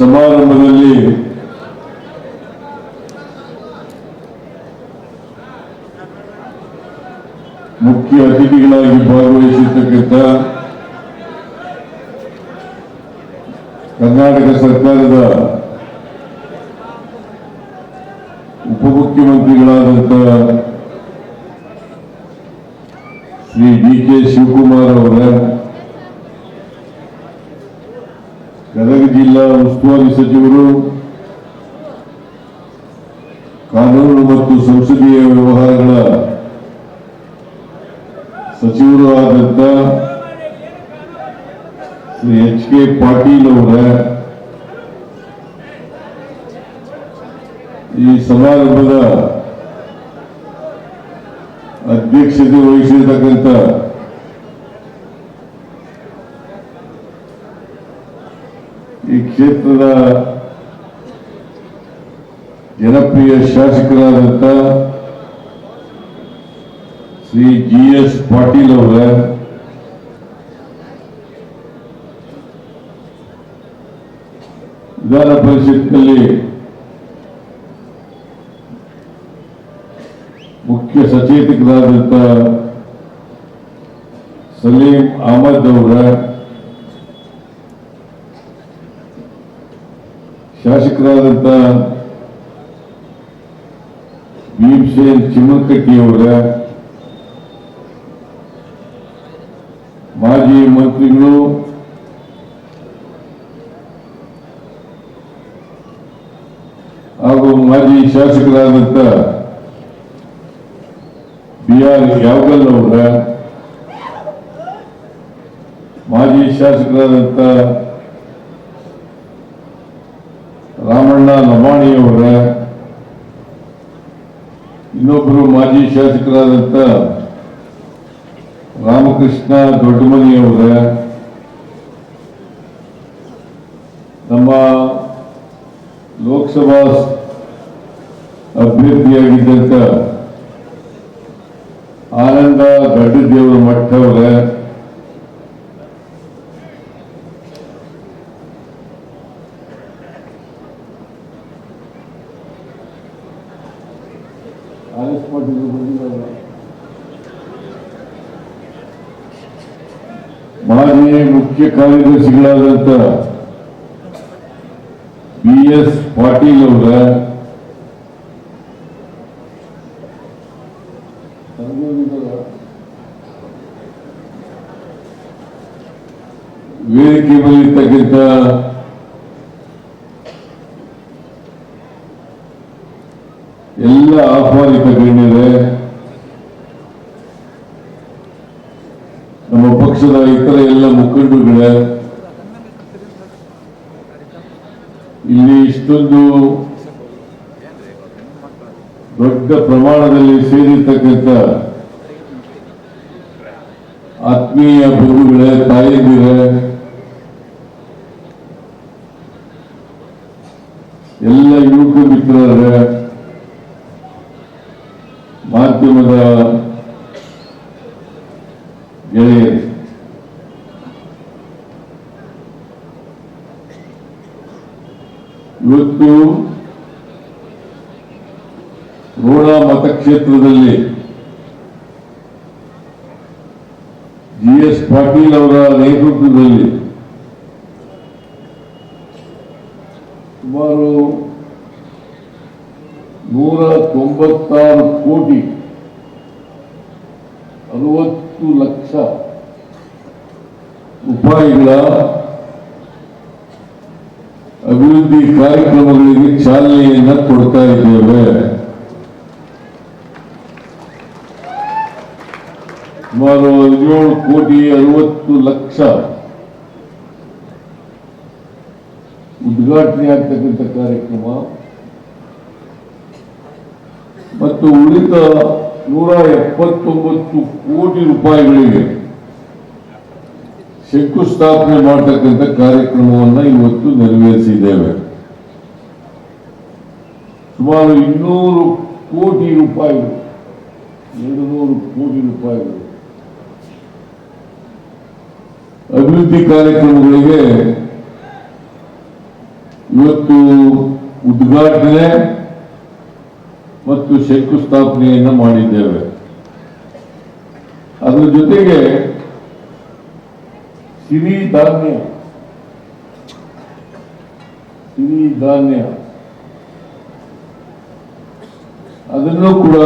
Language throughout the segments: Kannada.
ಸಮಾರಂಭದಲ್ಲಿ ಮುಖ್ಯ ಅತಿಥಿಗಳಾಗಿ ಭಾಗವಹಿಸಿರ್ತಕ್ಕಂಥ ಕರ್ನಾಟಕ ಸರ್ಕಾರದ ಉಪಮುಖ್ಯಮಂತ್ರಿಗಳಾದಂಥ ಶ್ರೀ ಡಿ ಕೆ ಶಿವಕುಮಾರ್ ಅವರ ಗದಗ ಜಿಲ್ಲಾ ಉಸ್ತುವಾರಿ ಸಚಿವರು, ಕಾನೂನು ಮತ್ತು ಸಂಸದೀಯ ವ್ಯವಹಾರಗಳ ಸಚಿವರು ಆದಂತ ಶ್ರೀ ಎಚ್ ಕೆ ಪಾಟೀಲ್ ಅವರ, ಈ ಸಮಾರಂಭದ ಅಧ್ಯಕ್ಷತೆ ವಹಿಸಿರ್ತಕ್ಕಂಥ ಈ ಕ್ಷೇತ್ರದ ಜನಪ್ರಿಯ ಶಾಸಕರಾದಂಥ ಶ್ರೀ ಜಿ ಎಸ್ ಪಾಟೀಲ್ ಅವರ, ವಿಧಾನ ಪರಿಷತ್ನಲ್ಲಿ ಮುಖ್ಯ ಸಚೇತಕರಾದಂಥ ಸಲೀಂ ಅಹಮದ್ ಅವರ ಶಾಸಕರಾದಂಥ ಭೀಮಸೇನ್ ಚಿಮ್ಮಕಟ್ಟಿ ಅವರ ಮಾಜಿ ಮಂತ್ರಿಗಳು ಹಾಗೂ ಮಾಜಿ ಶಾಸಕರಾದಂತ ಬಿ ಆರ್ ಯಾವಗಲ್ ಅವರ ಮಾಜಿ ಶಾಸಕರಾದಂಥ ರಾಮಣ್ಣ ಲಮಾಣಿ ಅವರ ಇನ್ನೊಬ್ಬರು ಮಾಜಿ ಶಾಸಕರಾದಂಥ ರಾಮಕೃಷ್ಣ ದೊಡ್ಡಮನಿಯವರ ನಮ್ಮ ಲೋಕಸಭಾ ಅಭ್ಯರ್ಥಿಯಾಗಿದ್ದಂಥ ಆನಂದ ಗಡ್ಡದೇವರ ಮಠ ಅವರ ಮುಖ್ಯ ಕಾರ್ಯದರ್ಶಿಗಳಾದಂಥ ಬಿ ಎಸ್ ಪಾಟೀಲ್ ಅವರ ವೇದಿಕೆ ಮೇಲಿರ್ತಕ್ಕಂಥ ಎಲ್ಲ ಆಹ್ವಾನಿತ ಗಣ್ಯರೇ ನಮ್ಮ ಪಕ್ಷದ ಇತರ ಎಲ್ಲ ಮುಖಂಡರುಗಳೇ, ಇಲ್ಲಿ ಇಷ್ಟೊಂದು ದೊಡ್ಡ ಪ್ರಮಾಣದಲ್ಲಿ ಸೇರಿರ್ತಕ್ಕಂಥ ಆತ್ಮೀಯ ಬಂಧುಗಳೇ ತಾಯಂದಿರೇ, ಎಲ್ಲ ಯುವಕ ಮಿತ್ರರ, ಮಾಧ್ಯಮದ ಗೆಳೆಯರು ಇವತ್ತು ರೋಣ ಮತಕ್ಷೇತ್ರದಲ್ಲಿ ಜಿ ಎಸ್ ಪಾಟೀಲ್ ಅವರ ನೇತೃತ್ವದಲ್ಲಿ ಸುಮಾರು ನೂರ ತೊಂಬತ್ತಾರು ಕೋಟಿ ಅರವತ್ತು ಲಕ್ಷ ರೂಪಾಯಿಗಳ ಅಭಿವೃದ್ಧಿ ಕಾರ್ಯಕ್ರಮಗಳಿಗೆ ಚಾಲನೆಯನ್ನು ಕೊಡ್ತಾ ಇದ್ದೇವೆ. ಸುಮಾರು ಹದಿನೇಳು ಕೋಟಿ ಅರವತ್ತು ಲಕ್ಷ ಉದ್ಘಾಟನೆ ಆಗ್ತಕ್ಕಂಥ ಕಾರ್ಯಕ್ರಮ. ಮತ್ತು ಉಳಿದ ನೂರ ಎಪ್ಪತ್ತೊಂಬತ್ತು ಕೋಟಿ ರೂಪಾಯಿಗಳಿಗೆ ಶಂಕುಸ್ಥಾಪನೆ ಮಾಡತಕ್ಕಂಥ ಕಾರ್ಯಕ್ರಮವನ್ನು ಇವತ್ತು ನೆರವೇರಿಸಿದ್ದೇವೆ. ಸುಮಾರು ಇನ್ನೂರು ಕೋಟಿ ರೂಪಾಯಿಗಳು, ಎರಡು ನೂರು ಕೋಟಿ ರೂಪಾಯಿಗಳು ಅಭಿವೃದ್ಧಿ ಕಾರ್ಯಕ್ರಮಗಳಿಗೆ ಇವತ್ತು ಉದ್ಘಾಟನೆ ಮತ್ತು ಶಂಕುಸ್ಥಾಪನೆಯನ್ನು ಮಾಡಿದ್ದೇವೆ. ಅದರ ಜೊತೆಗೆ ಸಿರಿ ಧಾನ್ಯ ಸಿರಿ ಧಾನ್ಯ, ಅದನ್ನು ಕೂಡ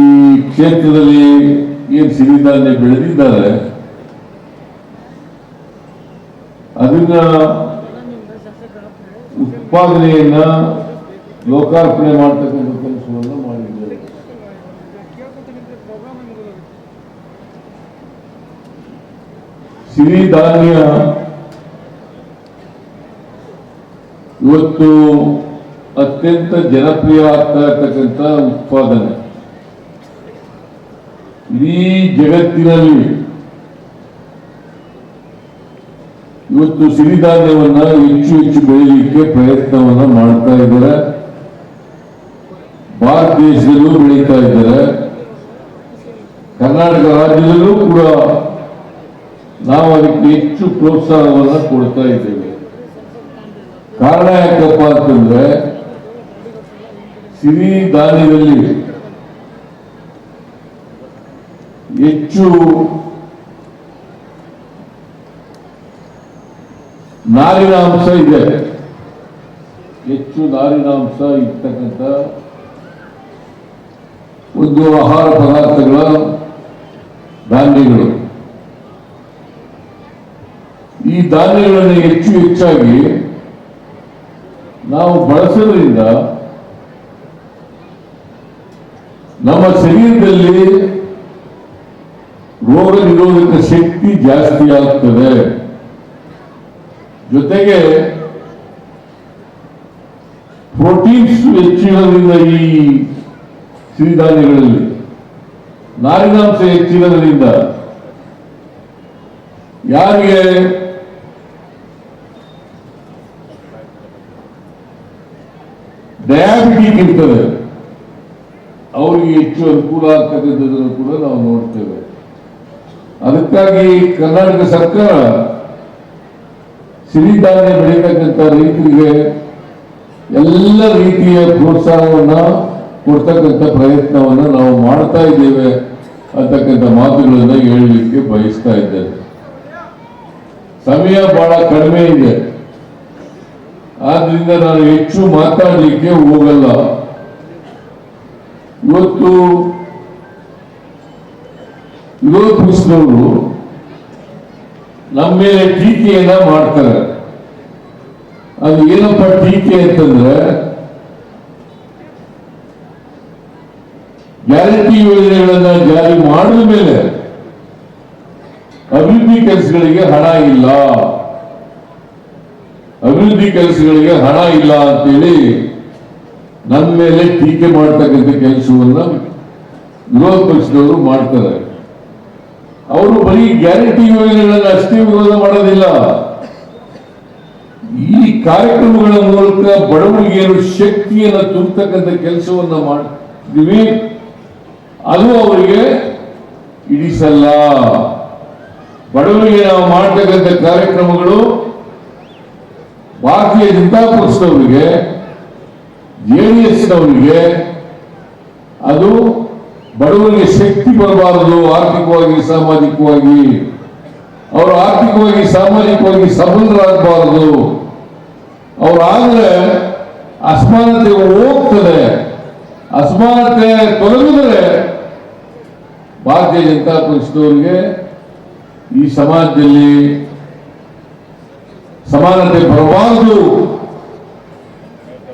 ಈ ಕ್ಷೇತ್ರದಲ್ಲಿ ಏನು ಸಿರಿಧಾನ್ಯ ಬೆಳೆದಿದ್ದಾರೆ ಅದನ್ನ ಉತ್ಪಾದನೆಯನ್ನ ಲೋಕಾರ್ಪಣೆ ಮಾಡ್ತಕ್ಕಂಥ ಕೆಲಸವನ್ನು ಮಾಡಿದ್ದೇವೆ ಸಿರಿಧಾನ್ಯ ಇವತ್ತು ಅತ್ಯಂತ ಜನಪ್ರಿಯ ಆಗ್ತಾ ಇರ್ತಕ್ಕಂಥ ಉತ್ಪಾದನೆ. ಇಡೀ ಜಗತ್ತಿನಲ್ಲಿ ಇವತ್ತು ಸಿರಿಧಾನ್ಯವನ್ನ ಹೆಚ್ಚು ಹೆಚ್ಚು ಬೆಳೀಲಿಕ್ಕೆ ಪ್ರಯತ್ನವನ್ನ ಮಾಡ್ತಾ ಇದ್ದಾರೆ. ಭಾರತ ದೇಶದಲ್ಲೂ ಬೆಳೀತಾ ಇದ್ದಾರೆ. ಕರ್ನಾಟಕ ರಾಜ್ಯದಲ್ಲೂ ಕೂಡ ನಾವು ಅದಕ್ಕೆ ಹೆಚ್ಚು ಪ್ರೋತ್ಸಾಹವನ್ನು ಕೊಡ್ತಾ ಇದ್ದೇವೆ. ಕಾರಣ ಯಾಕಪ್ಪ ಅಂತಂದ್ರೆ ಸಿರಿ ಧಾನ್ಯದಲ್ಲಿ ಹೆಚ್ಚು ನಾರಿನಾಂಶ ಇದೆ. ಹೆಚ್ಚು ನಾರಿನಾಂಶ ಇರ್ತಕ್ಕಂಥ ಒಂದು ಆಹಾರ ಪದಾರ್ಥಗಳ ಧಾನ್ಯಗಳು. ಈ ಧಾನ್ಯಗಳನ್ನು ಹೆಚ್ಚು ಹೆಚ್ಚಾಗಿ ನಾವು ಬಳಸೋದ್ರಿಂದ ನಮ್ಮ ಶರೀರದಲ್ಲಿ ರೋಗ ನಿರೋಧಕ ಶಕ್ತಿ ಜಾಸ್ತಿ ಆಗ್ತದೆ. ಜೊತೆಗೆ ಪ್ರೋಟೀನ್ಸ್ ಹೆಚ್ಚಿರೋದ್ರಿಂದ ಈ ಸಿರಿಧಾನ್ಯಗಳಲ್ಲಿ ನಾರಿನಾಂಶ ಹೆಚ್ಚಿರೋದ್ರಿಂದ ಯಾರಿಗೆ ಡಯಾಬಿಟಿಕ್ ಇರ್ತದೆ, ಅವರಿಗೆ ಹೆಚ್ಚು ಅನುಕೂಲ ಆಗ್ತದೆ ಕೂಡ ನಾವು ನೋಡ್ತೇವೆ. ಅದಕ್ಕಾಗಿ ಕರ್ನಾಟಕ ಸರ್ಕಾರ ಸಿರಿಧಾನ್ಯ ಬೆಳೀತಕ್ಕಂಥ ರೈತರಿಗೆ ಎಲ್ಲ ರೀತಿಯ ಪ್ರೋತ್ಸಾಹವನ್ನ ಕೊಡ್ತಕ್ಕಂಥ ಪ್ರಯತ್ನವನ್ನು ನಾವು ಮಾಡ್ತಾ ಇದ್ದೇವೆ ಅಂತಕ್ಕಂಥ ಮಾತುಗಳನ್ನು ಹೇಳಲಿಕ್ಕೆ ಬಯಸ್ತಾ ಇದ್ದೇನೆ. ಸಮಯ ಬಹಳ ಕಡಿಮೆ ಇದೆ. ಆದ್ರಿಂದ ನಾನು ಹೆಚ್ಚು ಮಾತಾಡಲಿಕ್ಕೆ ಹೋಗಲ್ಲ. ಇವತ್ತು ಪಕ್ಷದವರು ನಮ್ಮ ಮೇಲೆ ಟೀಕೆಯನ್ನ ಮಾಡ್ತಾರೆ. ಅದು ಏನಪ್ಪ ಟೀಕೆ ಅಂತಂದ್ರೆ, ಗ್ಯಾರಂಟಿ ಯೋಜನೆಗಳನ್ನ ಜಾರಿ ಮಾಡಿದ ಮೇಲೆ ಅಭಿವೃದ್ಧಿ ಕೆಲಸಗಳಿಗೆ ಹಣ ಇಲ್ಲ. ಅಭಿವೃದ್ಧಿ ಕೆಲಸಗಳಿಗೆ ಹಣ ಇಲ್ಲ ಅಂತೇಳಿ ನಮ್ಮ ಮೇಲೆ ಟೀಕೆ ಮಾಡ್ತಕ್ಕಂಥ ಕೆಲಸವನ್ನ ವಿರೋಧ ಪಕ್ಷದವರು ಮಾಡ್ತಾರೆ. ಅವರು ಬರೀ ಗ್ಯಾರಂಟಿ ಯೋಜನೆಗಳನ್ನು ಅಷ್ಟೇ ವಿರೋಧ ಮಾಡೋದಿಲ್ಲ. ಈ ಕಾರ್ಯಕ್ರಮಗಳ ಮೂಲಕ ಬಡವರಿಗೆ ಏನು ಶಕ್ತಿಯನ್ನು ತುಂಬತಕ್ಕಂಥ ಕೆಲಸವನ್ನ ಮಾಡ್ತೀವಿ ಅದು ಅವರಿಗೆ ಇಡಿಸಲ್ಲ. ಬಡವರಿಗೆ ನಾವು ಮಾಡ್ತಕ್ಕಂಥ ಕಾರ್ಯಕ್ರಮಗಳು ಭಾರತೀಯ ಜನತಾ ಪಕ್ಷದವರಿಗೆ ಜೆಡಿಎಸ್ನವರಿಗೆ ಅದು ಬಡವರಿಗೆ ಶಕ್ತಿ ಬರಬಾರದು, ಆರ್ಥಿಕವಾಗಿ, ಸಾಮಾಜಿಕವಾಗಿ. ಅವರು ಆರ್ಥಿಕವಾಗಿ, ಸಾಮಾಜಿಕವಾಗಿ ಸಬಲರಾಗಬಾರದು. ಅವರಾದ್ರೆ ಅಸಮಾನತೆ ಹೋಗ್ತದೆ. ಅಸಮಾನತೆ ತೊಲಗಿದರೆ ಭಾರತೀಯ ಜನತಾ ಪಕ್ಷದವರಿಗೆ ಈ ಸಮಾಜದಲ್ಲಿ ಸಮಾನತೆ ಬರಬಾರದು.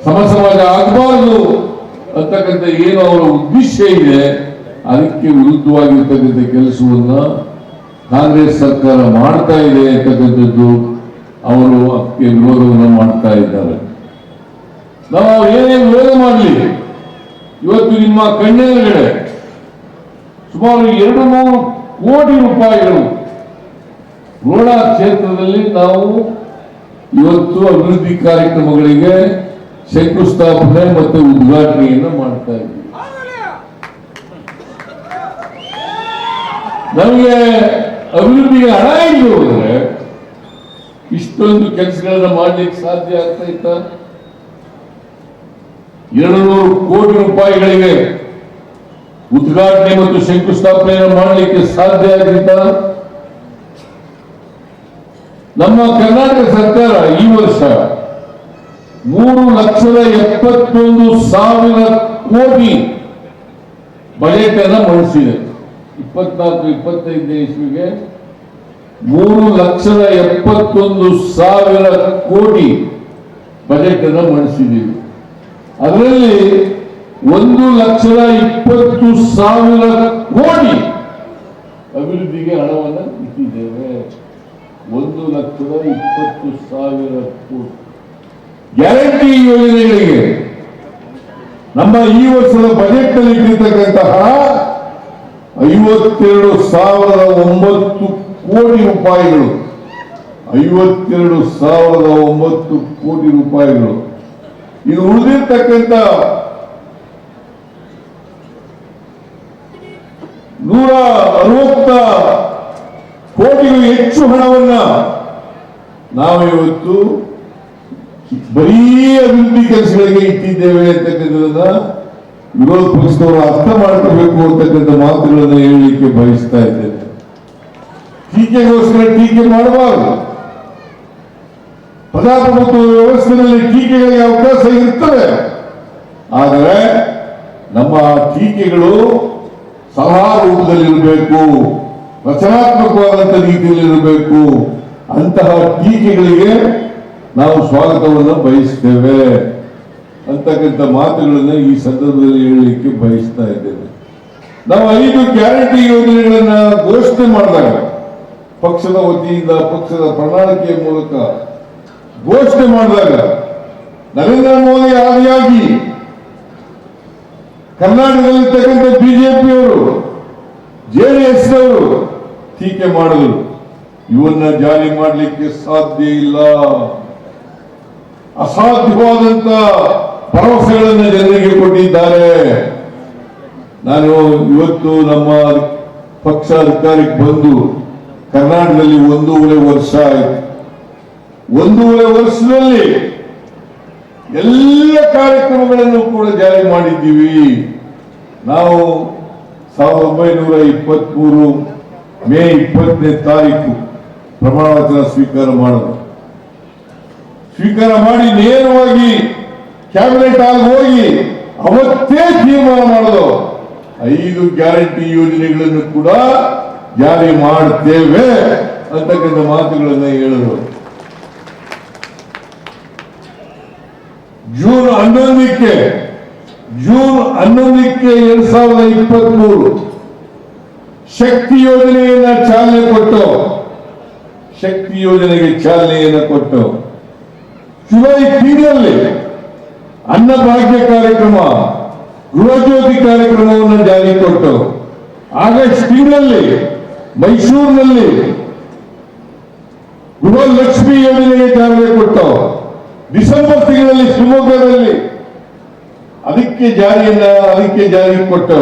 ಸಮ ಸಮಾಜ ಆಗಬಾರದು. ಅಂತಕ್ಕಂಥ ಏನು ಅವರ ಉದ್ದೇಶ ಇದೆ, ಅದಕ್ಕೆ ವಿರುದ್ಧವಾಗಿರ್ತಕ್ಕಂಥ ಕೆಲಸವನ್ನ ಕಾಂಗ್ರೆಸ್ ಸರ್ಕಾರ ಮಾಡ್ತಾ ಇದೆ ಅಂತಕ್ಕಂಥದ್ದು ಅವರು ಅದಕ್ಕೆ ವಿರೋಧವನ್ನು ಮಾಡ್ತಾ ಇದ್ದಾರೆ. ನಾವು ಏನೇ ವಿರೋಧ ಮಾಡಲಿ, ಇವತ್ತು ನಿಮ್ಮ ಕಣ್ಣೆದುರುಗಡೆ ಸುಮಾರು ಎರಡು ಮೂರು ಕೋಟಿ ರೂಪಾಯಿಗಳು ರೋಣ ಕ್ಷೇತ್ರದಲ್ಲಿ ನಾವು ಇವತ್ತು ಅಭಿವೃದ್ಧಿ ಕಾರ್ಯಕ್ರಮಗಳಿಗೆ ಶಂಕುಸ್ಥಾಪನೆ ಮತ್ತು ಉದ್ಘಾಟನೆಯನ್ನು ಮಾಡ್ತಾ ಇದ್ದೀವಿ. ನಮಗೆ ಅಭಿವೃದ್ಧಿಗೆ ಹಣ ಇದ್ದು ಹೋದ್ರೆ ಇಷ್ಟೊಂದು ಕೆಲಸಗಳನ್ನ ಮಾಡ್ಲಿಕ್ಕೆ ಸಾಧ್ಯ ಆಗ್ತಾ ಇತ್ತ? ಎರಡು ಕೋಟಿ ರೂಪಾಯಿಗಳಿಗೆ ಉದ್ಘಾಟನೆ ಮತ್ತು ಶಂಕುಸ್ಥಾಪನೆಯನ್ನು ಮಾಡಲಿಕ್ಕೆ ಸಾಧ್ಯ ಆಗಿತ್ತ? ನಮ್ಮ ಕರ್ನಾಟಕ ಸರ್ಕಾರ ಈ ವರ್ಷ ಮೂರು ಲಕ್ಷದ ಎಪ್ಪತ್ತೊಂದು ಸಾವಿರ ಕೋಟಿ ಬಜೆಟ್ ಅನ್ನು ಮಂಡಿಸಿದೆ. ಇಪ್ಪತ್ನಾಲ್ಕು, ಇಪ್ಪತ್ತೈದನೇ ಇಸ್ವಿಗೆ ಮೂರು ಲಕ್ಷದ ಎಪ್ಪತ್ತೊಂದು ಸಾವಿರ ಕೋಟಿ ಬಜೆಟ್ ಅನ್ನು ಮಂಡಿಸಿದ್ದೀವಿ. ಅದರಲ್ಲಿ ಒಂದು ಲಕ್ಷದ ಇಪ್ಪತ್ತು ಸಾವಿರ ಕೋಟಿ ಅಭಿವೃದ್ಧಿಗೆ ಹಣವನ್ನು ಇಟ್ಟಿದ್ದೇವೆ. ಒಂದು ಲಕ್ಷದ ಇಪ್ಪತ್ತು ಸಾವಿರ ಕೋಟಿ. ಗ್ಯಾರಂಟಿ ಯೋಜನೆಗಳಿಗೆ ನಮ್ಮ ಈ ವರ್ಷದ ಬಜೆಟ್ನಲ್ಲಿ ಇಟ್ಟಿರ್ತಕ್ಕಂತಹ ಐವತ್ತೆರಡು ಸಾವಿರದ ಒಂಬತ್ತು ಕೋಟಿ ರೂಪಾಯಿಗಳು. ಐವತ್ತೆರಡು ಸಾವಿರದ ಒಂಬತ್ತು ಕೋಟಿ ರೂಪಾಯಿಗಳು. ಇದು ಉಳಿದಿರ್ತಕ್ಕಂಥ ನೂರ ಅರವತ್ತ ಕೋಟಿಗೂ ಹೆಚ್ಚು ಹಣವನ್ನ ನಾವು ಇವತ್ತು ಬರೀ ಅಭಿವೃದ್ಧಿ ಕೆಲಸಗಳಿಗೆ ಇಟ್ಟಿದ್ದೇವೆ ಅಂತಕ್ಕಂಥದ್ದನ್ನ ವಿರೋಧ ಪಕ್ಷದವರು ಅರ್ಥ ಮಾಡ್ಕೋಬೇಕು ಅಂತಕ್ಕಂಥ ಮಾತುಗಳನ್ನು ಹೇಳಲಿಕ್ಕೆ ಬಯಸ್ತಾ ಇದ್ದೇನೆ. ಟೀಕೆಗೋಸ್ಕರ ಟೀಕೆ ಮಾಡಬಾರದು. ಪ್ರಜಾಪ್ರಭುತ್ವ ವ್ಯವಸ್ಥೆಯಲ್ಲಿ ಟೀಕೆಗಳಿಗೆ ಅವಕಾಶ ಇರ್ತವೆ ಆದರೆ ನಮ್ಮ ಟೀಕೆಗಳು ಸಲಹಾ ರೂಪದಲ್ಲಿರಬೇಕು ರಚನಾತ್ಮಕವಾದಂಥ ರೀತಿಯಲ್ಲಿರಬೇಕು. ಅಂತಹ ಟೀಕೆಗಳಿಗೆ ನಾವು ಸ್ವಾಗತವನ್ನು ಬಯಸ್ತೇವೆ ಅಂತಕ್ಕಂಥ ಮಾತುಗಳನ್ನು ಈ ಸಂದರ್ಭದಲ್ಲಿ ಹೇಳಲಿಕ್ಕೆ ಬಯಸ್ತಾ ಇದ್ದೇವೆ. ನಾವು ಐದು ಗ್ಯಾರಂಟಿ ಯೋಜನೆಗಳನ್ನ ಘೋಷಣೆ ಮಾಡಿದಾಗ, ಪಕ್ಷದ ವತಿಯಿಂದ, ಪಕ್ಷದ ಪ್ರಣಾಳಿಕೆಯ ಮೂಲಕ ಘೋಷಣೆ ಮಾಡಿದಾಗ, ನರೇಂದ್ರ ಮೋದಿ ಆದಿಯಾಗಿ ಕರ್ನಾಟಕದಲ್ಲಿರ್ತಕ್ಕಂಥ ಬಿಜೆಪಿಯವರು ಜೆಡಿಎಸ್ನವರು ಟೀಕೆ ಮಾಡಿದರು ಇವನ್ನ ಜಾರಿ ಮಾಡಲಿಕ್ಕೆ ಸಾಧ್ಯ ಇಲ್ಲ. ಅಸಾಧ್ಯವಾದಂತ ಭರವಸೆಗಳನ್ನು ಜನರಿಗೆ ಕೊಟ್ಟಿದ್ದಾರೆ. ನಾನು ಇವತ್ತು ನಮ್ಮ ಪಕ್ಷ ಅಧಿಕಾರಕ್ಕೆ ಬಂದು ಕರ್ನಾಟಕದಲ್ಲಿ ಒಂದೂವರೆ ವರ್ಷ ಆಯಿತು. ಒಂದೂವರೆ ವರ್ಷದಲ್ಲಿ ಎಲ್ಲ ಕಾರ್ಯಕ್ರಮಗಳನ್ನು ಕೂಡ ಜಾರಿ ಮಾಡಿದ್ದೀವಿ. ನಾವು ಸಾವಿರದ ಒಂಬೈನೂರ ಇಪ್ಪತ್ಮೂರು ಮೇ ಇಪ್ಪತ್ತನೇ ತಾರೀಕು ಪ್ರಮಾಣ ವಚನ ಸ್ವೀಕಾರ ಮಾಡೋದು. ಸ್ವೀಕಾರ ಮಾಡಿ ನೇರವಾಗಿ ಕ್ಯಾಬಿನೆಟ್ ಆಗಿ ಹೋಗಿ ಅವತ್ತೇ ತೀರ್ಮಾನ ಮಾಡೋದು. ಐದು ಗ್ಯಾರಂಟಿ ಯೋಜನೆಗಳನ್ನು ಕೂಡ ಜಾರಿ ಮಾಡ್ತೇವೆ ಅಂತಕ್ಕಂಥ ಮಾತುಗಳನ್ನು ಹೇಳಿದರು. ಜೂನ್ ಹನ್ನೊಂದಕ್ಕೆ ಜೂನ್ ಹನ್ನೊಂದಕ್ಕೆ ಎರಡ್ ಸಾವಿರದ ಇಪ್ಪತ್ತ್ ಮೂರು ಶಕ್ತಿ ಯೋಜನೆಯನ್ನ ಚಾಲನೆ ಕೊಟ್ಟು, ಶಕ್ತಿ ಯೋಜನೆಗೆ ಚಾಲನೆಯನ್ನು ಕೊಟ್ಟು ಜುಲೈ ತಿಂಗಳಲ್ಲಿ ಅನ್ನಭಾಗ್ಯ ಕಾರ್ಯಕ್ರಮ ಗೃಹಜ್ಯೋತಿ ಕಾರ್ಯಕ್ರಮವನ್ನು ಜಾರಿ ಕೊಟ್ಟು, ಆಗಸ್ಟ್ ತಿಂಗಳಲ್ಲಿ ಮೈಸೂರಿನಲ್ಲಿ ಗೃಹಲಕ್ಷ್ಮಿ ಯೋಜನೆಗೆ ಚಾಲನೆ ಕೊಟ್ಟು, ಡಿಸೆಂಬರ್ ತಿಂಗಳಲ್ಲಿ ಶಿವಮೊಗ್ಗದಲ್ಲಿ ಅದಕ್ಕೆ ಜಾರಿಯನ್ನ, ಅದಕ್ಕೆ ಜಾರಿ ಕೊಟ್ಟು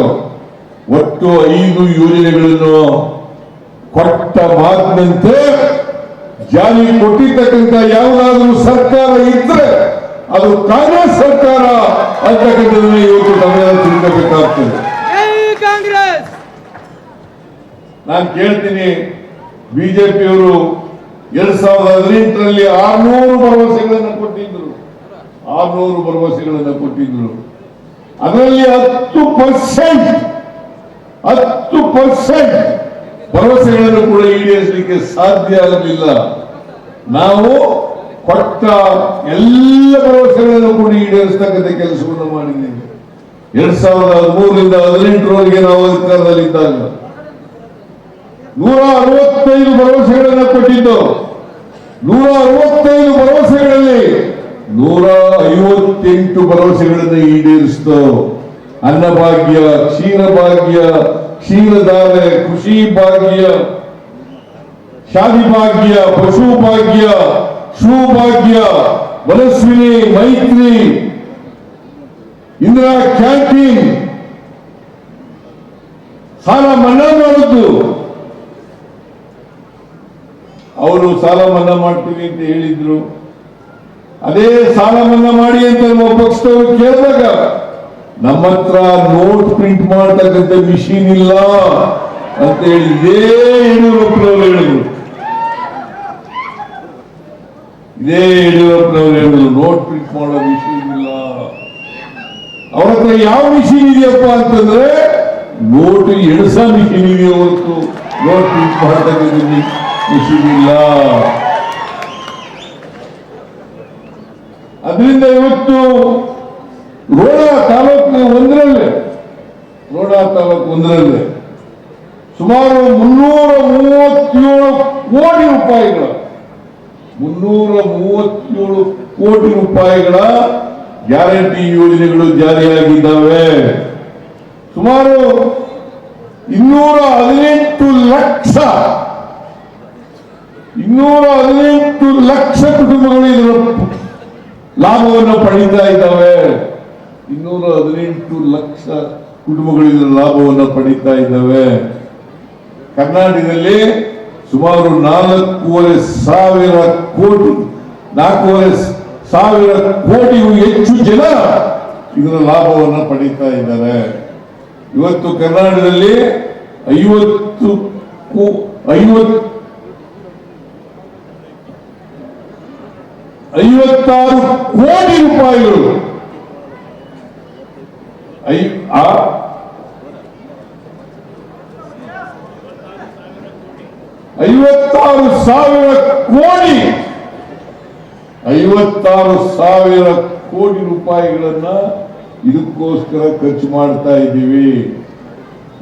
ಒಟ್ಟು ಐದು ಯೋಜನೆಗಳನ್ನು ಕೊಟ್ಟ ಮಾತಿನಂತೆ ಜಾರಿ ಕೊಟ್ಟಿರ್ತಕ್ಕಂಥ ಯಾವುದಾದ್ರೂ ಸರ್ಕಾರ ಇದ್ರೆ ಅದು ಕಾಂಗ್ರೆಸ್ ಸರ್ಕಾರ ಅಂತಕ್ಕಂಥದನ್ನ ಇವತ್ತು ನಾವೆಲ್ಲ ತಿಳ್ಕೋಬೇಕಾಗ್ತದೆ. ನಾನು ಕೇಳ್ತೀನಿ ಬಿಜೆಪಿಯವರು ಎರಡ್ ಸಾವಿರದ ಹದಿನೆಂಟರಲ್ಲಿ ಆರ್ನೂರು ಭರವಸೆಗಳನ್ನು ಕೊಟ್ಟಿದ್ರು. ಆರ್ನೂರು ಭರವಸೆಗಳನ್ನು ಕೊಟ್ಟಿದ್ರು. ಅದರಲ್ಲಿ ಹತ್ತು ಪರ್ಸೆಂಟ್ ಹತ್ತು ಪರ್ಸೆಂಟ್ ಭರವಸೆಗಳನ್ನು ಕೂಡ ಈಡೇರಿಸಲಿಕ್ಕೆ ಸಾಧ್ಯ ಆಗಲಿಲ್ಲ. ನಾವು ಕೊಟ್ಟ ಎಲ್ಲ ಭರವಸೆಗಳನ್ನು ಕೂಡ ಈಡೇರಿಸ್ತಕ್ಕಂಥ ಕೆಲಸವನ್ನು ಮಾಡಿದ್ದೇವೆ. ಎರಡ್ ಸಾವಿರದ ಹದಿಮೂರರಿಂದ ಹದಿನೆಂಟರವರೆಗೆ ನಾವು ಅಧಿಕಾರದಲ್ಲಿದ್ದಾಗ ನೂರ ಅರವತ್ತೈದು ಭರವಸೆಗಳನ್ನು ಕೊಟ್ಟಿದ್ದು. ನೂರ ಅರವತ್ತೈದು ಭರವಸೆಗಳಲ್ಲಿ ನೂರ ಐವತ್ತೆಂಟು ಭರವಸೆಗಳನ್ನು ಈಡೇರಿಸಿತು. ಅನ್ನಭಾಗ್ಯ, ಕ್ಷೀರಭಾಗ್ಯ ಕ್ಷೀರಧಾರೆ, ಕೃಷಿ ಭಾಗ್ಯ ಶಾದಿ ಭಾಗ್ಯ, ಪಶು ಭಾಗ್ಯ ಶೂ ಭಾಗ್ಯ ಮನಸ್ವಿನಿ ಮೈತ್ರಿ, ಇಂದಿರಾ ಕ್ಯಾಂಟೀನ್. ಸಾಲ ಮನ್ನಾ ಮಾಡುದು. ಅವರು ಸಾಲ ಮನ್ನಾ ಮಾಡ್ತೀವಿ ಅಂತ ಹೇಳಿದ್ರು. ಅದೇ ಸಾಲ ಮನ್ನಾ ಮಾಡಿ ಅಂತ ನಮ್ಮ ಪಕ್ಷದವರು ಕೇಳಿದಾಗ ನಮ್ಮ ಹತ್ರ ನೋಟ್ ಪ್ರಿಂಟ್ ಮಾಡ್ತಕ್ಕಂಥ ಮಿಷಿನ್ ಇಲ್ಲ ಅಂತ ಹೇಳಿ ಇದೇ ಯಡಿಯೂರಪ್ಪನವರು ಹೇಳಿದ್ರು. ಇದೇ ಯಡಿಯೂರಪ್ಪನವರು ಹೇಳಿದ್ರು ನೋಟ್ ಪ್ರಿಂಟ್ ಮಾಡೋ ಮಿಷಿನ್ ಇಲ್ಲ. ಅವ್ರ ಹತ್ರ ಯಾವ ಮಿಷಿನ್ ಇದೆಯಪ್ಪ ಅಂತಂದ್ರೆ ನೋಟ್ ಎಣಸ ಮಿಷಿನ್ ಇದೆ ಹೊರತು ನೋಟ್ ಪ್ರಿಂಟ್ ಮಾಡ್ತಕ್ಕಂಥ ಮಿಷಿನ್ ಇಲ್ಲ. ಅದರಿಂದ ಇವತ್ತು ರೋಣ ತಾಲೂಕು ಒಂದರಲ್ಲೇ. ರೋಡಾ ತಾಲೂಕು ಒಂದರಲ್ಲೇ. ಸುಮಾರು ಮುನ್ನೂರ ಮೂವತ್ತೇಳು ಕೋಟಿ ರೂಪಾಯಿಗಳ, ಮುನ್ನೂರ ಮೂವತ್ತೇಳು ಕೋಟಿ ರೂಪಾಯಿಗಳ ಗ್ಯಾರಂಟಿ ಯೋಜನೆಗಳು ಜಾರಿಯಾಗಿದ್ದಾವೆ. ಸುಮಾರು ಇನ್ನೂರ ಹದಿನೆಂಟು ಲಕ್ಷ, ಇನ್ನೂರ ಹದಿನೆಂಟು ಲಕ್ಷ ಕುಟುಂಬಗಳು ಇದರ ಲಾಭವನ್ನು ಪಡೀತಾ ಇದ್ದಾವೆ. ಇನ್ನೂರ ಹದಿನೆಂಟು ಲಕ್ಷ ಕುಟುಂಬಗಳಿಂದ ಲಾಭವನ್ನು ಪಡೀತಾ ಇದ್ದಾವೆ. ಕರ್ನಾಟಕದಲ್ಲಿ ಸುಮಾರು ನಾಲ್ಕೂವರೆ ಸಾವಿರ ಕೋಟಿ, ನಾಲ್ಕೂವರೆ ಸಾವಿರ ಕೋಟಿಗೂ ಹೆಚ್ಚು ಜನ ಇದರ ಲಾಭವನ್ನು ಪಡೀತಾ ಇದ್ದಾರೆ. ಇವತ್ತು ಕರ್ನಾಟಕದಲ್ಲಿ ಐವತ್ತು ಐವತ್ತು ಐವತ್ತಾರು ಕೋಟಿ ರೂಪಾಯಿಗಳು ಆ ಐವತ್ತಾರು ಸಾವಿರ ಕೋಟಿ, ಐವತ್ತಾರು ಸಾವಿರ ಕೋಟಿ ರೂಪಾಯಿಗಳನ್ನ ಇದಕ್ಕೋಸ್ಕರ ಖರ್ಚು ಮಾಡ್ತಾ ಇದ್ದೀವಿ.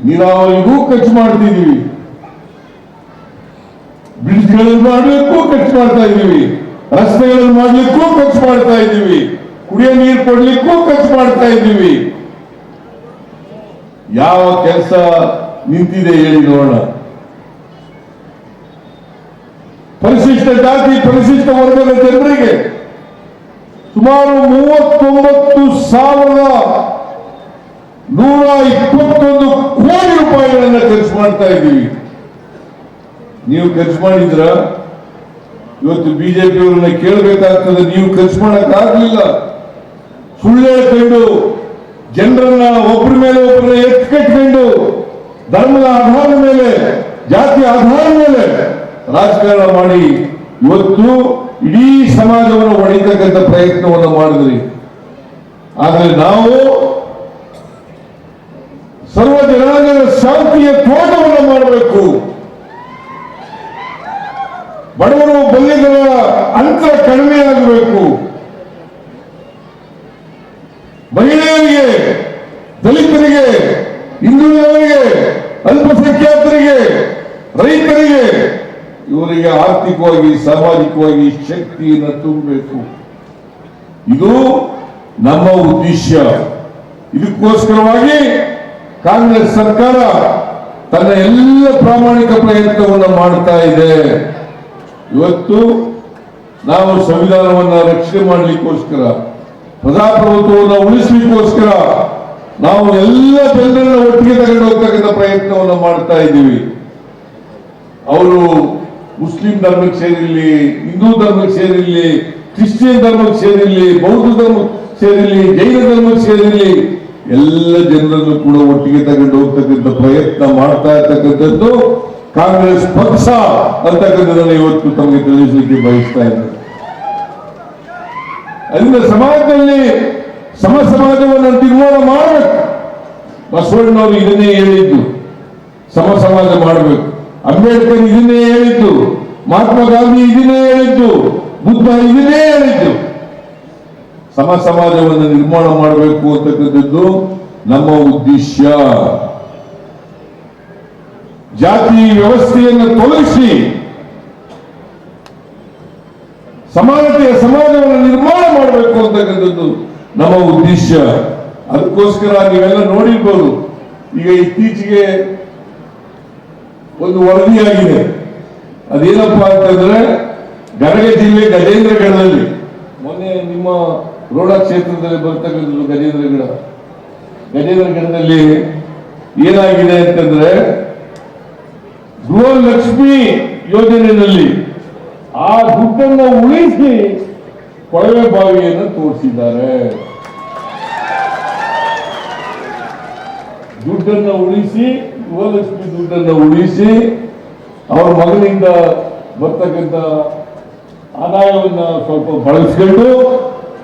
ನೀರಾವರಿಗೂ ಖರ್ಚು ಮಾಡ್ತಿದ್ದೀವಿ ಬ್ರಿಡ್ಜ್ಗಳನ್ನು ಮಾಡಲಿಕ್ಕೂ ಖರ್ಚು ಮಾಡ್ತಾ ಇದ್ದೀವಿ. ರಸ್ತೆಗಳನ್ನು ಮಾಡಲಿಕ್ಕೂ ಖರ್ಚು ಮಾಡ್ತಾ ಇದ್ದೀವಿ. ಕುಡಿಯೋ ನೀರು ಕೊಡ್ಲಿಕ್ಕೂ ಖರ್ಚು ಮಾಡ್ತಾ ಇದ್ದೀವಿ. ಯಾವ ಕೆಲಸ ನಿಂತಿದೆ ಹೇಳಿ ನೋಡೋಣ. ಪರಿಶಿಷ್ಟ ಜಾತಿ, ಪರಿಶಿಷ್ಟ ವರ್ಗದ ಜನರಿಗೆ ಸುಮಾರು ಮೂವತ್ತೊಂಬತ್ತು ಸಾವಿರದ ನೂರ ಇಪ್ಪತ್ತೊಂದು ಕೋಟಿ ರೂಪಾಯಿಗಳನ್ನ ಖರ್ಚು ಮಾಡ್ತಾ ಇದ್ದೀವಿ. ನೀವು ಖರ್ಚು ಮಾಡಿದ್ರ ಇವತ್ತು ಬಿಜೆಪಿಯವರನ್ನ ಕೇಳಬೇಕಾಗ್ತದೆ, ನೀವು ಖರ್ಚು ಮಾಡಕ್ ಆಗ್ಲಿಲ್ಲ ಹೇಳ್ಕೊಂಡು ಜನರನ್ನ ಒಬ್ಬರ ಮೇಲೆ ಒಬ್ಬರನ್ನ ಎತ್ತಿ ಕಟ್ಕೊಂಡು ಧರ್ಮದ ಆಧಾರದ ಮೇಲೆ, ಜಾತಿ ಆಧಾರದ ಮೇಲೆ ರಾಜಕಾರಣ ಮಾಡಿ, ಇವತ್ತು ಇಡೀ ಸಮಾಜವನ್ನು ಒಡೆಯತಕ್ಕಂಥ ಪ್ರಯತ್ನವನ್ನು ಮಾಡಿದ್ರಿ. ಆದರೆ ನಾವು ಸರ್ವ ಜನಾಂಗದ ಶಾಂತಿಯ ತೋಟವನ್ನು ಮಾಡಬೇಕು. ಬಡವರು ಬಲ್ಲಿಗರ ಅಂತರ ಕಡಿಮೆ ಆಗಬೇಕು. ದಲಿತರಿಗೆ ಹಿಂದುಳಿದವರಿಗೆ ಅಲ್ಪಸಂಖ್ಯಾತರಿಗೆ, ರೈತರಿಗೆ ಇವರಿಗೆ ಆರ್ಥಿಕವಾಗಿ, ಸಾಮಾಜಿಕವಾಗಿ ಶಕ್ತಿಯನ್ನು ತುಂಬಬೇಕು. ಇದು ನಮ್ಮ ಉದ್ದೇಶ. ಇದಕ್ಕೋಸ್ಕರವಾಗಿ ಕಾಂಗ್ರೆಸ್ ಸರ್ಕಾರ ತನ್ನ ಎಲ್ಲ ಪ್ರಾಮಾಣಿಕ ಪ್ರಯತ್ನವನ್ನು ಮಾಡ್ತಾ ಇದೆ. ಇವತ್ತು ನಾವು ಸಂವಿಧಾನವನ್ನು ರಕ್ಷಣೆ ಮಾಡಲಿಕ್ಕೋಸ್ಕರ, ಪ್ರಜಾಪ್ರಭುತ್ವವನ್ನು ಉಳಿಸಲಿಕ್ಕೋಸ್ಕರ ನಾವು ಎಲ್ಲ ಜನರನ್ನ ಒಟ್ಟಿಗೆ ತಗೊಂಡು ಹೋಗ್ತಕ್ಕಂಥ ಪ್ರಯತ್ನವನ್ನು ಮಾಡ್ತಾ ಇದ್ದೀವಿ. ಅವರು ಮುಸ್ಲಿಂ ಧರ್ಮಕ್ಕೆ ಸೇರಿರಲಿ, ಹಿಂದೂ ಧರ್ಮಕ್ಕೆ ಸೇರಿರಲಿ, ಕ್ರಿಶ್ಚಿಯನ್ ಧರ್ಮಕ್ಕೆ ಸೇರಿರಲಿ, ಬೌದ್ಧ ಧರ್ಮಕ್ಕೆ ಸೇರಿರಲಿ, ಜೈನ ಧರ್ಮಕ್ಕೆ ಸೇರಿರಲಿ, ಎಲ್ಲ ಜನರನ್ನು ಕೂಡ ಒಟ್ಟಿಗೆ ತಗೊಂಡು ಹೋಗ್ತಕ್ಕಂಥ ಪ್ರಯತ್ನ ಮಾಡ್ತಾ ಇರ್ತಕ್ಕಂಥದ್ದು ಕಾಂಗ್ರೆಸ್ ಪಕ್ಷ ಅಂತಕ್ಕಂಥದ್ದನ್ನು ಇವತ್ತು ತಮಗೆ ತಿಳಿಸಲಿಕ್ಕೆ ಬಯಸ್ತಾ ಇದ್ದಾರೆ ಅದರಿಂದ ಸಮಾಜದಲ್ಲಿ ಸಮ ಸಮಾಜವನ್ನು ನಿರ್ಮಾಣ ಮಾಡಬೇಕು ಬಸವಣ್ಣವರು ಇದನ್ನೇ ಹೇಳಿದ್ದು. ಸಮ ಸಮಾಜ ಮಾಡಬೇಕು. ಅಂಬೇಡ್ಕರ್ ಇದನ್ನೇ ಹೇಳಿದ್ದು. ಮಹಾತ್ಮ ಗಾಂಧಿ ಇದನ್ನೇ ಹೇಳಿದ್ದು. ಬುದ್ಧ ಇದನ್ನೇ ಹೇಳಿದ್ದು. ಸಮ ಸಮಾಜವನ್ನು ನಿರ್ಮಾಣ ಮಾಡಬೇಕು ಅಂತಕ್ಕಂಥದ್ದು ನಮ್ಮ ಉದ್ದೇಶ. ಜಾತಿ ವ್ಯವಸ್ಥೆಯನ್ನು ತೊಲಗಿಸಿ ಸಮಾನತೆಯ ಸಮಾಜವನ್ನು ನಿರ್ಮಾಣ ಮಾಡಬೇಕು ಅಂತಕ್ಕಂಥದ್ದು. ನಮ್ಮ ಉದ್ದೇಶ. ಅದಕ್ಕೋಸ್ಕರ ನೀವೆಲ್ಲ ನೋಡಿರ್ಬೋದು. ಈಗ ಇತ್ತೀಚೆಗೆ ಒಂದು ವರದಿಯಾಗಿದೆ. ಅದೇನಪ್ಪ ಅಂತಂದ್ರೆ ಗದಗ ಜಿಲ್ಲೆ ಗಜೇಂದ್ರಗಢದಲ್ಲಿ, ಮೊನ್ನೆ ನಿಮ್ಮ ರೋಡ ಕ್ಷೇತ್ರದಲ್ಲಿ ಬರ್ತಕ್ಕಂಥದ್ದು ಗಜೇಂದ್ರಗಢ. ಗಜೇಂದ್ರಗಢದಲ್ಲಿ ಏನಾಗಿದೆ ಅಂತಂದ್ರೆ, ಗೃಹಲಕ್ಷ್ಮಿ ಯೋಜನೆಯಲ್ಲಿ ಆ ದುಡ್ಡನ್ನು ಉಳಿಸಿ ಕೊಳವೆ ಬಾವಿಯನ್ನು ತೋರಿಸಿದ್ದಾರೆ. ದುಡ್ಡನ್ನು ಉಳಿಸಿ ಗೃಹಲಕ್ಷ್ಮಿ ದುಡ್ಡನ್ನು ಉಳಿಸಿ, ಅವರ ಮಗನಿಂದ ಬರ್ತಕ್ಕಂಥ ಆದಾಯವನ್ನ ಸ್ವಲ್ಪ ಬಳಸ್ಕೊಂಡು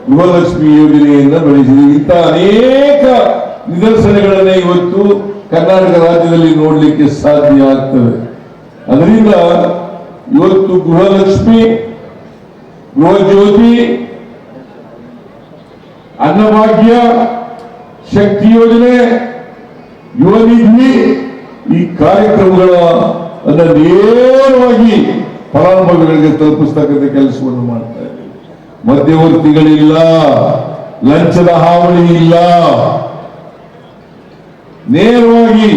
ಗೃಹಲಕ್ಷ್ಮಿ ಯೋಜನೆಯಿಂದ ಬೆಳೆಸಿದೆ. ಇಂಥ ಅನೇಕ ನಿದರ್ಶನಗಳನ್ನ ಇವತ್ತು ಕರ್ನಾಟಕ ರಾಜ್ಯದಲ್ಲಿ ನೋಡಲಿಕ್ಕೆ ಸಾಧ್ಯ ಆಗ್ತದೆ. ಅದರಿಂದ ಇವತ್ತು ಗೃಹಲಕ್ಷ್ಮಿ ಗೃಹಜ್ಯೋತಿ ಅನ್ನಭಾಗ್ಯ, ಶಕ್ತಿ ಯೋಜನೆ, ಯುವ ನಿಧಿ ಈ ಕಾರ್ಯಕ್ರಮಗಳ ಅನ್ನ ನೇರವಾಗಿ ಫಲಾನುಭವಿಗಳಿಗೆ ತಲುಪಿಸ್ತಕ್ಕಂಥ ಕೆಲಸವನ್ನು ಮಾಡ್ತಾ ಇದ್ದೀವಿ. ಮಧ್ಯವರ್ತಿಗಳಿಲ್ಲ, ಲಂಚದ ಹಾವಳಿ ಇಲ್ಲ. ನೇರವಾಗಿ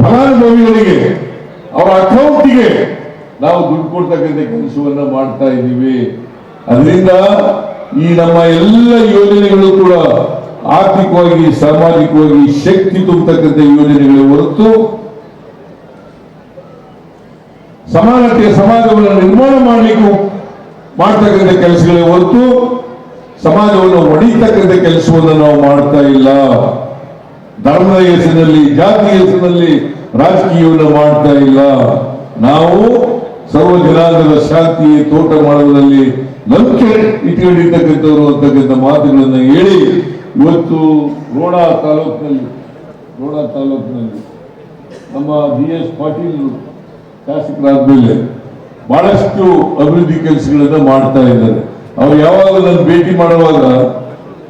ಫಲಾನುಭವಿಗಳಿಗೆ, ಅವರ ಅಕೌಂಟ್ಗೆ ನಾವು ದುಡ್ಡು ಕೊಡ್ತಕ್ಕಂಥ ಕೆಲಸವನ್ನ ಮಾಡ್ತಾ ಇದ್ದೀವಿ. ಅದರಿಂದ ಈ ನಮ್ಮ ಎಲ್ಲ ಯೋಜನೆಗಳು ಕೂಡ ಆರ್ಥಿಕವಾಗಿ, ಸಾಮಾಜಿಕವಾಗಿ ಶಕ್ತಿ ತುಂಬತಕ್ಕಂಥ ಯೋಜನೆಗಳು ಹೊರತು ಸಮಾನತೆಯ ಸಮಾಜವನ್ನು ನಿರ್ಮಾಣ ಮಾಡಲಿಕ್ಕೂ ಮಾಡ್ತಕ್ಕಂಥ ಕೆಲಸಗಳೇ ಹೊರತು ಸಮಾಜವನ್ನು ಒಡೀತಕ್ಕಂಥ ಕೆಲಸವನ್ನು ನಾವು ಮಾಡ್ತಾ ಇಲ್ಲ. ಧರ್ಮದ ಹೆಸರಿನಲ್ಲಿ ಜಾತಿಯ ಹೆಸರಿನಲ್ಲಿ ರಾಜಕೀಯವನ್ನು ಮಾಡ್ತಾ ಇಲ್ಲ. ನಾವು ಸರ್ವ ಜನಾಂಗದ ಶಾಂತಿ ತೋಟ ಮಾಡುವುದರಲ್ಲಿ ನಂಬಿಕೆ ಇಟ್ಕೊಂಡಿರ್ತಕ್ಕಂಥವ್ರು ಅಂತಕ್ಕಂಥ ಮಾತುಗಳನ್ನು ಹೇಳಿ, ಇವತ್ತು ರೋಡಾ ತಾಲೂಕಿನಲ್ಲಿ ರೋಡಾ ತಾಲೂಕಿನಲ್ಲಿ ನಮ್ಮ ಬಿ ಎಸ್ ಪಾಟೀಲ್ ಶಾಸಕರಾದ್ಮೇಲೆ ಬಹಳಷ್ಟು ಅಭಿವೃದ್ಧಿ ಕೆಲಸಗಳನ್ನ ಮಾಡ್ತಾ ಇದ್ದಾರೆ. ಅವ್ರು ಯಾವಾಗ ನಾನು ಭೇಟಿ ಮಾಡುವಾಗ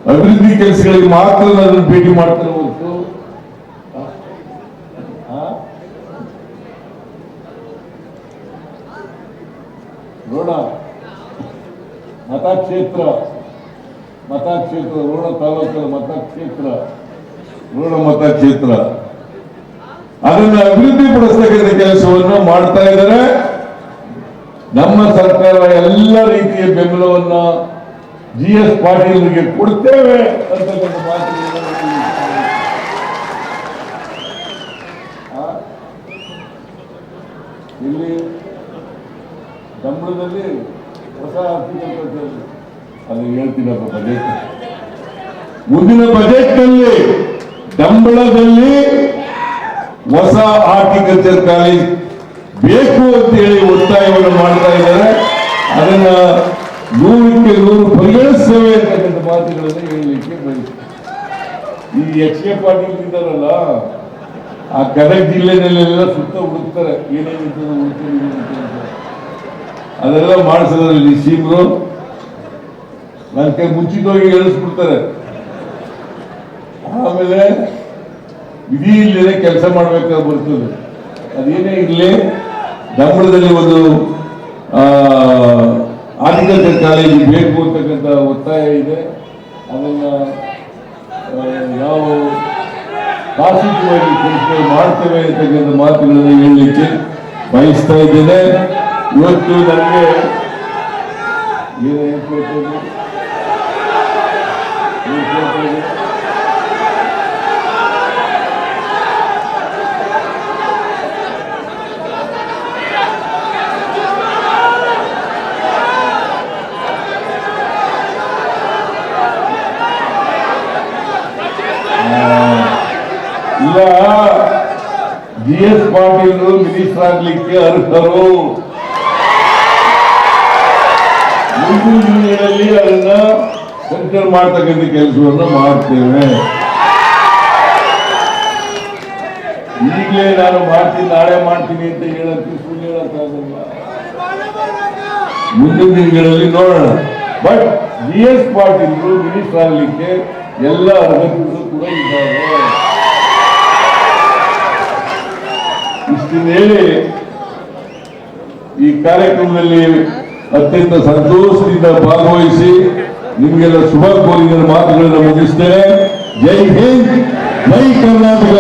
ಅಭಿವೃದ್ಧಿ ಕೆಲಸಗಳಿಗೆ ಮಾತ್ರ ನಾನು ಭೇಟಿ ಮಾಡ್ತಾರೆ ಹೊರತು ಆ? ರೋಣ ಮತಕ್ಷೇತ್ರ ಮತಕ್ಷೇತ್ರ ರೋಣ ತಾಲೂಕು ಮತಕ್ಷೇತ್ರ ರೋಣ ಮತಕ್ಷೇತ್ರ. ಅದನ್ನ ಅಭಿವೃದ್ಧಿ ಪಡಿಸ್ತಕ್ಕಂಥ ಕೆಲಸವನ್ನು ಮಾಡ್ತಾ ಇದ್ದಾರೆ. ನಮ್ಮ ಸರ್ಕಾರ ಎಲ್ಲ ರೀತಿಯ ಬೆಂಬಲವನ್ನ ಜಿ ಎಸ್ ಪಾಟೀಲ್ರಿಗೆ ಕೊಡ್ತೇವೆ ಅಂತಕ್ಕಂಥ ಮಾತು ಇಲ್ಲಿ ದಮ್ಮಳದಲ್ಲಿ ಹೊಸ ಆರ್ಥಿಕ ಅದು ಹೇಳ್ತೀನಪ್ಪ ಮುಂದಿನ ಬಜೆಟ್ನಲ್ಲಿ ಡಂಬಳದಲ್ಲಿ ಹೊಸ ಆರ್ಟಿಕಲ್ಚರ್ ಕಾಲೇಜ್ ಬೇಕು ಅಂತ ಹೇಳಿ ಒತ್ತಾಯವನ್ನು ಮಾಡ್ತಾ ಇದ್ದಾರೆ. ಅದನ್ನ ನೂರಕ್ಕೆ ನೂರು ಪರಿಗಣಿಸ್ತೇವೆ ಅಂತಕ್ಕಂಥ ಮಾತುಗಳನ್ನು ಹೇಳಲಿಕ್ಕೆ ಈ ಎಚ್ ಕೆ ಪಾಟೀಲ್ ಇದ್ದಾರಲ್ಲ, ಆ ಗದಗ ಜಿಲ್ಲೆನಲ್ಲೆಲ್ಲ ಸುತ್ತ ಹುಡುಕ್ತಾರೆ ಏನೇನಿರ್ತದೆ. ಅದೆಲ್ಲ ಮಾಡಿಸಿದ್ರಲ್ಲಿ ಸೀಮ್ರು. ನನ್ನ ಕೈ ಮುಂಚಿತವಾಗಿ ಹೇಳಿಸ್ಬಿಡ್ತಾರೆ ಆಮೇಲೆ ವಿಧಿ ಇಲ್ಲದೆ ಕೆಲಸ ಮಾಡ್ಬೇಕಾಗಿ ಬರ್ತದೆ. ಅದೇನೇ ಇರಲಿ ದಮ್ಮಳದಲ್ಲಿ ಒಂದು ಆರ್ಟಿಕಲ್ಚರ್ ಕಾಲೇಜ್ ಬೇಕು ಅಂತಕ್ಕಂಥ ಒತ್ತಾಯ ಇದೆ. ಅದನ್ನ ನಾವು ಯಾವ ಪಾಸಿಟಿವ್ ಕೆಲಸ ಮಾಡ್ತೇವೆ ಅಂತಕ್ಕಂಥ ಮಾತುಗಳನ್ನು ಹೇಳಲಿಕ್ಕೆ ಬಯಸ್ತಾ ಇದ್ದೇನೆ. ಇವತ್ತು ನನಗೆ ಏನು ಹೇಳ್ಕೊಳ್ತೇನೆ? ಇಲ್ಲ ಜಿ ಎಸ್ ಪಾಟೀಲ್ ಮಿನಿಸ್ಟರ್ ಆಗ್ಲಿಕ್ಕೆ ಅರ್ಹರು. ಮುಂದಿನ ದಿನಗಳಲ್ಲಿ ಅದನ್ನ ಸೆಂಟರ್ ಮಾಡ್ತಕ್ಕಂಥ ಕೆಲಸವನ್ನು ಮಾಡ್ತೇವೆ. ಈಗಲೇ ನಾನು ಮಾಡ್ತೀನಿ, ನಾಳೆ ಮಾಡ್ತೀನಿ ಅಂತ ಹೇಳಕ್ಕೆ ಸುಳ್ಳು ಹೇಳಕ್ಕಾಗಲ್ಲ. ಮುಂದಿನ ದಿನಗಳಲ್ಲಿ ನೋಡೋಣ. But G S Patil minister ಆಗ್ಲಿಕ್ಕೆ ಎಲ್ಲ ಅರ್ಹತೆಗಳು ಕೂಡ ಇದ್ದಾರೆ ಇಷ್ಟನ್ನು ಹೇಳಿ, ಈ ಕಾರ್ಯಕ್ರಮದಲ್ಲಿ ಅತ್ಯಂತ ಸಂತೋಷದಿಂದ ಭಾಗವಹಿಸಿ ನಿಮಗೆಲ್ಲ ಶುಭ ಕೋರಿದ ಮಾತುಗಳನ್ನು ಮುಗಿಸ್ತೇನೆ. ಜೈ ಹಿಂದ್, ಜೈ ಕರ್ನಾಟಕ.